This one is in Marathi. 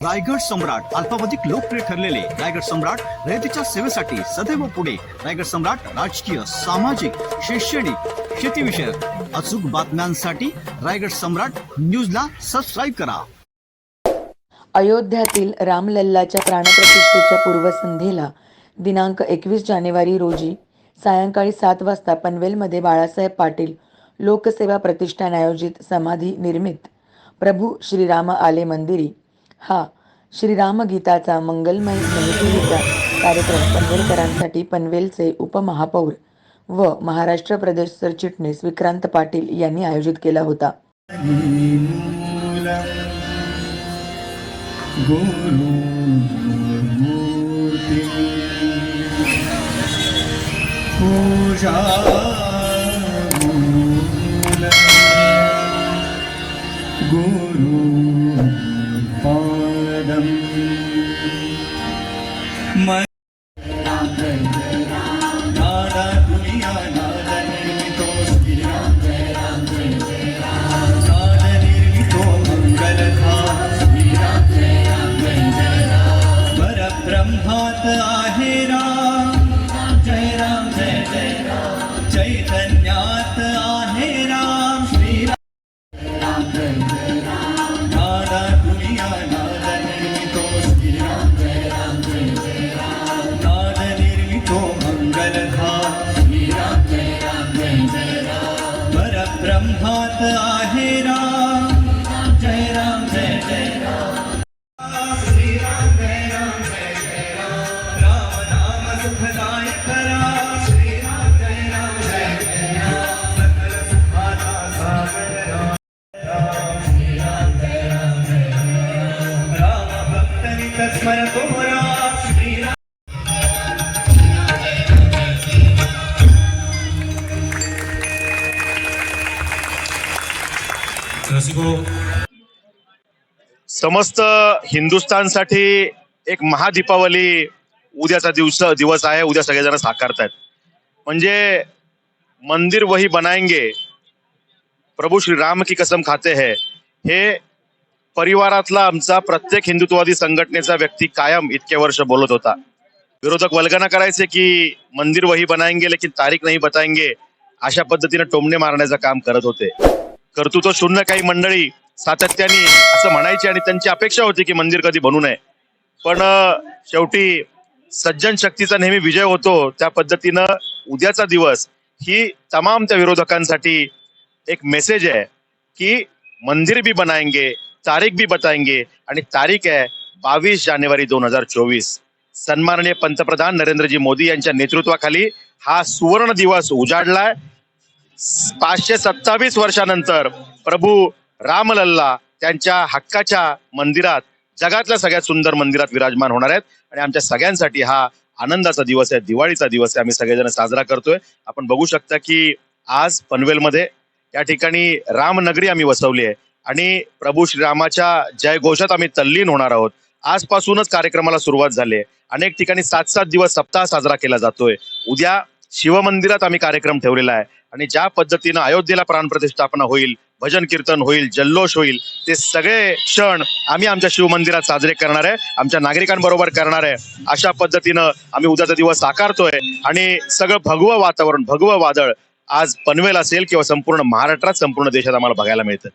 रायगड सम्राट अल्पावधिक लोकप्रिय ठरलेले रायगड सम्राट रयतेच्या सेवेसाठी सदैव पुढे. रायगड सम्राट राजकीय सामाजिक शैक्षणिक शेतीविषयक अचूक बातम्यांसाठी रायगड सम्राट न्यूजला सबस्क्राईब करा. अयोध्यातील रामलल्लाच्या प्राणप्रतिष्ठेच्या पूर्वसंध्येला दिनांक एकवीस जानेवारी रोजी सायंकाळी सात वाजता पनवेलमध्ये बाळासाहेब पाटील लोकसेवा प्रतिष्ठान आयोजित समाधी निर्मित प्रभू श्रीराम आले मंदिरी हा श्रीरामगीताचा मंगलमय महफिलीचा कार्यक्रम पनवेलकरांसाठी पनवेलचे उपमहापौर व महाराष्ट्र प्रदेश सरचिटणीस विक्रांत पाटील यांनी आयोजित केला होता. गुरु परब्रह्मात आहे राम। जय राम जय जय राम। चैतन्यात आहे राम। श्रीराम नादा दुनिया नाद निर्मितो। नाद निर्मितो मङ्गलधाम परब्रह्मात आहे राम जय राम जय जय समस्त हिंदुस्थानसाठी एक महादीपावली उद्याचा दिवस दिवस आहे उद्या सगळेजण साकारतायत. म्हणजे मंदिर वही बनाएंगे प्रभू श्री राम की कसम खाते है हे परिवारातला आमचा प्रत्येक हिंदुत्ववादी संघटनेचा व्यक्ती कायम इतके वर्ष बोलत होता. विरोधक वल्गना करायचे की मंदिर वही बनाएंगे लेकिन तारीख नाही बताएंगे अशा पद्धतीने टोमणे मारण्याचं काम करत होते. कर्तृत्व शून्य काही मंडळी सातत्याने असं म्हणायची आणि त्यांची अपेक्षा होती की मंदिर कधी बनू नये. पण शेवटी सज्जन शक्तीचा नेहमी विजय होतो त्या पद्धतीनं उद्याचा दिवस ही तमाम त्या विरोधकांसाठी एक मेसेज आहे की मंदिर भी बनाएंगे तारीख भी बताएंगे आणि तारीख आहे बावीस जानेवारी दोन हजार चोवीस. सन्माननीय पंतप्रधान नरेंद्रजी मोदी यांच्या नेतृत्वाखाली हा सुवर्ण दिवस उजाडलाय. पाचशे सत्तावीस वर्षानंतर प्रभू रामलल्ला त्यांच्या हक्काच्या मंदिरात जगातल्या सगळ्यात सुंदर मंदिरात विराजमान होणार आहेत. आणि आमच्या सगळ्यांसाठी हा आनंदाचा दिवस आहे दिवाळीचा दिवस आहे. आम्ही सगळेजण साजरा करतोय. आपण बघू शकता की आज पनवेलमध्ये या ठिकाणी रामनगरी आम्ही वसवली आहे. आणि प्रभू श्रीरामाच्या जयघोषात आम्ही तल्लीन होणार आहोत. आजपासूनच कार्यक्रमाला सुरुवात झाली आहे. अनेक ठिकाणी सात सात दिवस सप्ताह साजरा केला जातोय. उद्या शिवमंदिरात आम्ही कार्यक्रम ठेवलेला आहे. आणि ज्या पद्धतीनं अयोध्येला प्राणप्रतिष्ठापना होईल भजन कीर्तन होईल जल्लोष होईल ते सगळे क्षण आम्ही आमच्या शिवमंदिरात साजरे करणार आहे आमच्या नागरिकांबरोबर करणार आहे. अशा पद्धतीनं आम्ही उद्याचा दिवस साकारतोय आणि सगळं भगवं वातावरण भगवं वादळ आज पनवेल असेल किंवा संपूर्ण महाराष्ट्रात संपूर्ण देशात आम्हाला बघायला मिळतं.